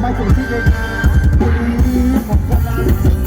ไม่สู่ที่เด็กนะบุรีของพลัง